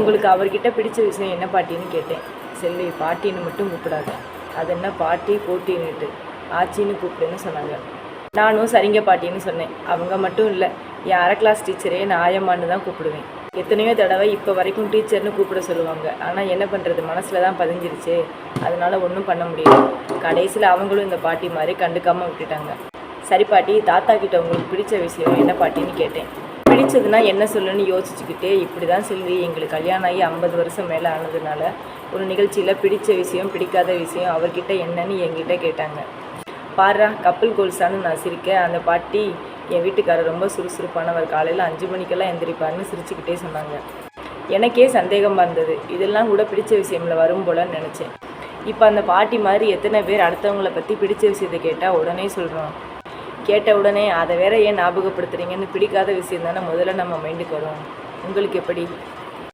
உங்களுக்கு அவர்கிட்ட பிடிச்ச விஷயம் என்ன பாட்டின்னு கேட்டேன். செல்வி பாட்டின்னு மட்டும் கூப்பிடாத. அது என்ன பாட்டி போட்டின்னுட்டு. ஆச்சின்னு கூப்பிடுன்னு சொன்னாங்க. நானும் சரிங்க பாட்டின்னு சொன்னேன். அவங்க மட்டும் இல்லை என் அரை கிளாஸ் டீச்சரே நான் ஆயம்மான்னு தான் கூப்பிடுவேன். எத்தனையோ தடவை இப்போ வரைக்கும் டீச்சர்னு கூப்பிட சொல்லுவாங்க. ஆனால் என்ன பண்ணுறது மனசில் தான் பதிஞ்சிருச்சு. அதனால் ஒன்றும் பண்ண முடியல. கடைசியில் அவங்களும் இந்த பாட்டி மாதிரி கண்டுக்காமல் விட்டுட்டாங்க. சரி பாட்டி தாத்தா கிட்ட உங்களுக்கு பிடிச்ச விஷயம் என்ன பாட்டின்னு கேட்டேன். பிடிச்சதுன்னா என்ன சொல்லுன்னு யோசிச்சுக்கிட்டே இப்படி தான் செல்வி எங்களுக்கு கல்யாணம் ஆகி ஐம்பது வருஷம் மேலே ஆனதுனால ஒரு நிகழ்ச்சியில் பிடிச்ச விஷயம் பிடிக்காத விஷயம் அவர்கிட்ட என்னன்னு என்கிட்ட கேட்டாங்க. பாருடா கப்பல் கோல்ஸான்னு நான் சிரிக்க அந்த பாட்டி என் வீட்டுக்காரர் ரொம்ப சுறுசுறுப்பானவர். காலையில் அஞ்சு மணிக்கெல்லாம் எந்திரிப்பார்னு சிரிச்சுக்கிட்டே சொன்னாங்க. எனக்கே சந்தேகமாக இருந்தது. இதெல்லாம் கூட பிடிச்ச விஷயமில் வரும் போலன்னு நினச்சேன். இப்போ அந்த பாட்டி மாதிரி எத்தனை பேர் அடுத்தவங்கள பற்றி பிடிச்ச விஷயத்தை கேட்டால் உடனே சொல்கிறோம் கேட்ட உடனே அதை வேற ஏன் ஞாபகப்படுத்துறீங்கன்னு பிடிக்காத விஷயம் தானே முதல்ல நம்ம மைண்டுக்கு வரும். உங்களுக்கு எப்படி?